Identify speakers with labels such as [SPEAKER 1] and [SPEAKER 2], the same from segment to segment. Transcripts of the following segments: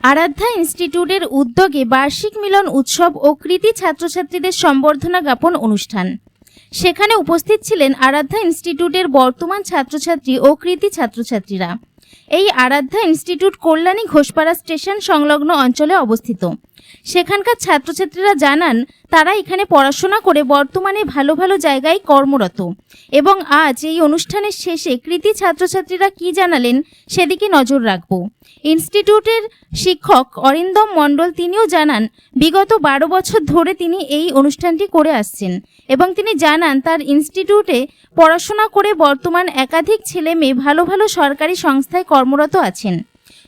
[SPEAKER 1] আরাধ্যা ইনস্টিটিউটের উদ্যোগে বার্ষিক মিলন উৎসব ও কৃতি ছাত্রছাত্রীদের সম্বর্ধনা জ্ঞাপন অনুষ্ঠান। সেখানে উপস্থিত ছিলেন আরাধ্যা ইনস্টিটিউটের বর্তমান ছাত্রছাত্রী ও কৃতি ছাত্রছাত্রীরা। এই আরাধ্যা ইনস্টিটিউট কল্যাণী ঘোষপাড়া স্টেশন সংলগ্ন অঞ্চলে অবস্থিত। সেখানকার ছাত্রছাত্রীরা জানান, তারা এখানে পড়াশোনা করে বর্তমানে ভালো ভালো জায়গায় কর্মরত এবং আজ এই অনুষ্ঠানের শেষে কৃতি ছাত্রছাত্রীরা কি জানালেন সেদিকে নজর রাখব। ইনস্টিটিউটের শিক্ষক অরিন্দম মণ্ডল তিনিও জানান, বিগত বারো বছর ধরে তিনি এই অনুষ্ঠানটি করে আসছেন এবং তিনি জানান, তার ইনস্টিটিউটে পড়াশোনা করে বর্তমান একাধিক ছেলে মেয়ে ভালো ভালো সরকারি সংস্থায় কর্মরত আছেন।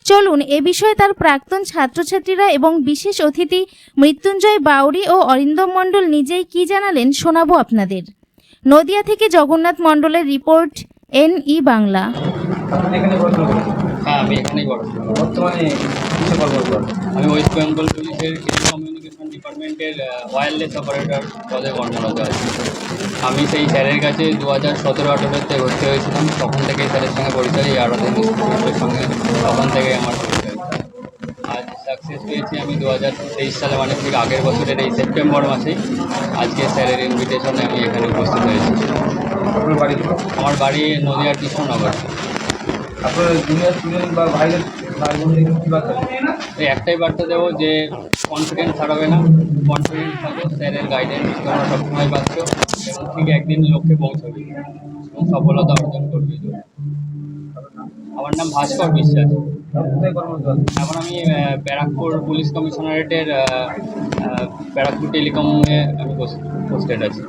[SPEAKER 1] চলুন এ বিষয়ে তার প্রাক্তন ছাত্রছাত্রীরা এবং বিশেষ অতিথি মৃত্যুঞ্জয় বাউরি ও অরিন্দম মণ্ডল নিজেই কি জানালেন শোনাবো আপনাদের। নদিয়া থেকে জগন্নাথ মণ্ডলের রিপোর্ট এন ই বাংলা
[SPEAKER 2] হ্যাঁ আমি এখানেই
[SPEAKER 3] বর্তমানে
[SPEAKER 2] আমি ওয়েস্ট বেঙ্গল পুলিশের ডিপার্টমেন্টের ওয়্যারলেস অপারেটর পদে কর্মরত আছি আমি সেই স্যারের কাছে দু হাজার সতেরো আঠেরোতে ভর্তি হয়েছিলাম তখন থেকে স্যারের সঙ্গে পরিচয় আরাধন ইনস্টিটিউটের সঙ্গে তখন থেকে আমার পরিচয় আজ সাকসেস পেয়েছি আমি দু হাজার তেইশ সালে মানে ঠিক আগের বছরের এই সেপ্টেম্বর মাসেই আজকে স্যারের ইনভিটেশনে আমি এখানে উপস্থিত হয়েছি।
[SPEAKER 3] আপনার বাড়ি
[SPEAKER 2] আমার বাড়ি নদিয়ার কৃষ্ণনগর।
[SPEAKER 3] আপনার জুনিয়র স্টুডেন্ট বা ভাইদের
[SPEAKER 2] একটাই বার্তা দেবো যে কনফিডেন্স হারাবে না। কনফিডেন্স থাকো স্যারের গাইডেন্স তোমরা সবসময় পাচ্ছ এবং ঠিক একদিন লক্ষ্যে পৌঁছবে এবং সফলতা অর্জন করবে। আমার নাম ভাস্কর বিশ্বাস? এখন আমি ব্যারাকপুর পুলিশ কমিশনারেটের ব্যারাকপুর টেলিকমে আমি পোস্টেড আছি।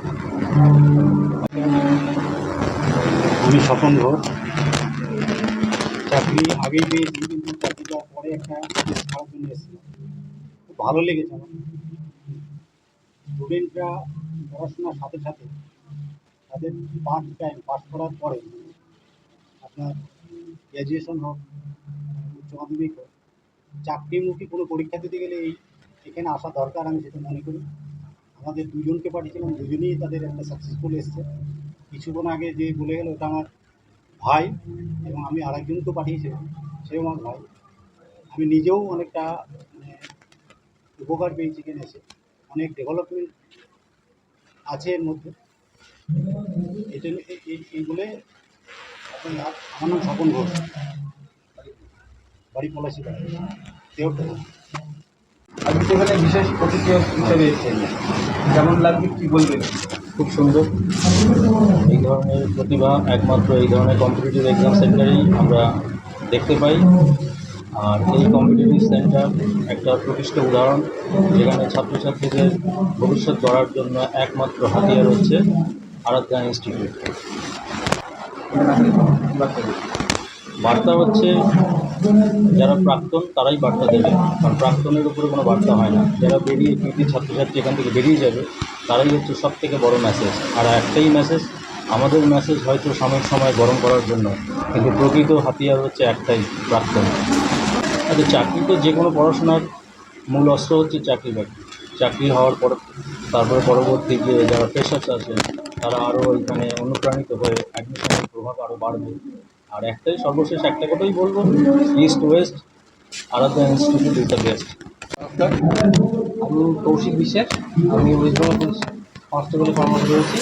[SPEAKER 4] আমি স্বপন ঘোষ। চাকরি আগেই পেয়েছি। একটা খুব ভালো লেগেছে আমার। স্টুডেন্টরা পড়াশোনার সাথে সাথে তাদের পার্ট টাইম পাস করার পরে আপনার গ্র্যাজুয়েশন হোক, উচ্চ মাধ্যমিক হোক চাকরিমুখী কোনো পরীক্ষা দিতে গেলে এই এখানে আসা দরকার আমি সেটা মনে করি। আমাদের দুজনকে পাঠিয়েছিলাম, দুজনেই তাদের একটা সাকসেসফুল এসছে। কিছুক্ষণ আগে যে বলে গেল, ওটা আমার ভাই এবং আমি আরেকজনকেও পাঠিয়েছিলাম, সেও আমার ভাই। আমি নিজেও অনেকটা মানে উপকার পেয়েছি এখানে এসে। অনেক ডেভেলপমেন্ট আছে এর মধ্যে। এই জন্য এই- এইগুলো আমার নাম স্বপন ঘোষ। বাড়ি পলাশি দেওটা
[SPEAKER 3] আপনি সেখানে বিশেষ অতিথি হিসেবে এসেছেন, কেমন লাগবে, কি বলবেন?
[SPEAKER 5] খুব সুন্দর। এই ধরনের প্রতিভা একমাত্র এই ধরনের কম্পিটিটিভ এক্সাম সেন্টারেই আমরা দেখতে পাই। আর এই কম্পিটিটিভ সেন্টার একটা প্রতিষ্ঠিত উদাহরণ, যেখানে ছাত্রছাত্রীদের ভবিষ্যৎ গড়ার জন্য একমাত্র হাতিয়ার হচ্ছে আরাধ্যা ইনস্টিটিউট
[SPEAKER 3] বার্তা
[SPEAKER 5] হচ্ছে, যারা প্রাক্তন তারাই বার্তা দেবে, কারণ প্রাক্তনের উপরে কোনো বার্তা হয় না। যারা বেরিয়ে কৃতি ছাত্রছাত্রী এখান থেকে বেরিয়ে যাবে, তারাই হচ্ছে সব থেকে বড় মেসেজ আর একটাই মেসেজ আমাদের মেসেজ হয়তো সময় সময় গরম করার জন্য, কিন্তু প্রকৃত হাতিয়ার হচ্ছে একটাই, প্রাক্তন। আচ্ছা চাকরি তো যে কোনো পড়াশোনার মূল অস্ত্র হচ্ছে চাকরি বাকরি। চাকরি হওয়ার পর, তারপরে পরবর্তী যে যারা ফ্রেশার্স আছে, তারা আরও এখানে অনুপ্রাণিত হয়ে অ্যাডমিশনের প্রভাব আরও বাড়বে। আর একটাই সর্বশেষ, একটা কথাই বলব east west Aradhya institute is the best
[SPEAKER 6] আমি কৌশিক বিশ্বাস, আমি ওয়েস্ট বেঙ্গল কনস্টেবলে কর্মরত রয়েছি।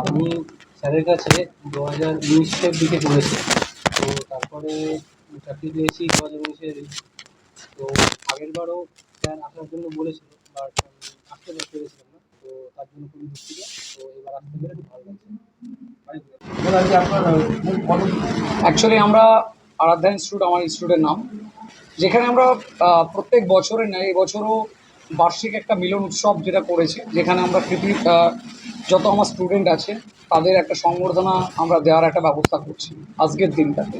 [SPEAKER 6] আমি স্যারের কাছে দু হাজার উনিশের দিকে পড়েছি। তো তারপরে চাকরি পেয়েছি হাজার উনিশের তো আগেরবারও স্যার আসার জন্য বলেছিল বাট আসতে পেরেছিলাম না। তো তার জন্য খুবই দুঃখিত। তো এবার আসতে পেরে ভালো লাগছে।
[SPEAKER 7] অ্যাকচুয়ালি আমরা আরাধ্যা ইনস্টিটিউট আমার ইনস্টিটিউটের নাম। যেখানে আমরা প্রত্যেক বছরের ন্যায় এবছরও বার্ষিক একটা মিলন উৎসব যেটা করেছি যেখানে আমরা কৃতি আহ, যত আমার স্টুডেন্ট আছে তাদের একটা সংবর্ধনা আমরা দেওয়ার একটা ব্যবস্থা করছি আজকের দিনটাতে।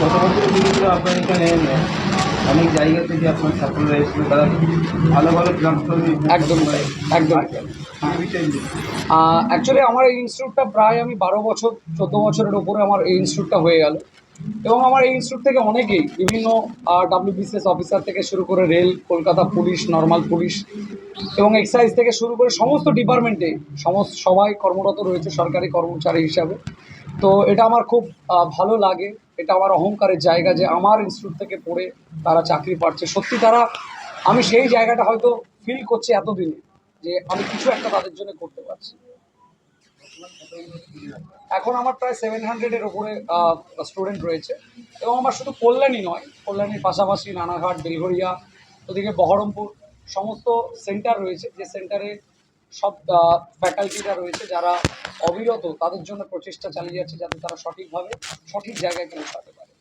[SPEAKER 3] গত বছর আপনার এখানে অনেক জায়গা থেকে আপনার ছাত্ররা এসেছিল তারা ভালো ভালো প্ল্যাটফর্মে
[SPEAKER 7] একদম একদম। অ্যাকচুয়ালি আমার এই ইনস্টিটিউটটা প্রায় আমি বারো বছর চোদ্দ বছরের ওপরে আমার এই ইনস্টিটিউটটা হয়ে গেল। এবং আমার এই ইনস্টিটিউট থেকে অনেকেই বিভিন্ন ডাব্লিউবিসিএস অফিসার থেকে শুরু করে rail, Kolkata police normal police এবং এক্সাইজ থেকে শুরু করে সমস্ত ডিপার্টমেন্টে সমস্ত, সবাই কর্মরত রয়েছে সরকারি কর্মচারী হিসাবে। তো এটা আমার খুব ভালো লাগে। এটা আমার অহংকারের জায়গা যে আমার ইনস্টিটিউট থেকে পড়ে তারা চাকরি পাচ্ছে। সত্যি তারা, আমি সেই জায়গাটা হয়তো ফিল করছি এতদিনে যে আমি কিছু একটা তাদের জন্য করতে পারছি। এখন আমার প্রায় সেভেন হান্ড্রেডের ওপরে স্টুডেন্ট রয়েছে। এবং আমার শুধু কল্যাণী নয়, কল্যাণীর পাশাপাশি নানাঘাট বেলঘরিয়া, ওদিকে বহরমপুর, সমস্ত সেন্টার রয়েছে। যে সেন্টারে সব ফ্যাকাল্টিরা রয়েছে যারা অবিরত তাদের জন্য প্রচেষ্টা চালিয়ে যাচ্ছে যাতে তারা সঠিকভাবে সঠিক জায়গায় পৌঁছাতে পারে।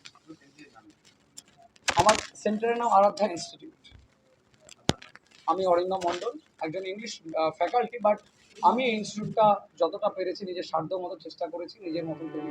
[SPEAKER 7] আমার সেন্টারের নাম আরাধ্যা ইনস্টিটিউট আমি অরিন্দম মণ্ডল, একজন ইংলিশ ফ্যাকাল্টি বাট আমি এই ইনস্টিটিউটটা যতটা পেরেছি নিজের সাধ্য মতো চেষ্টা করেছি নিজের মতন তৈরি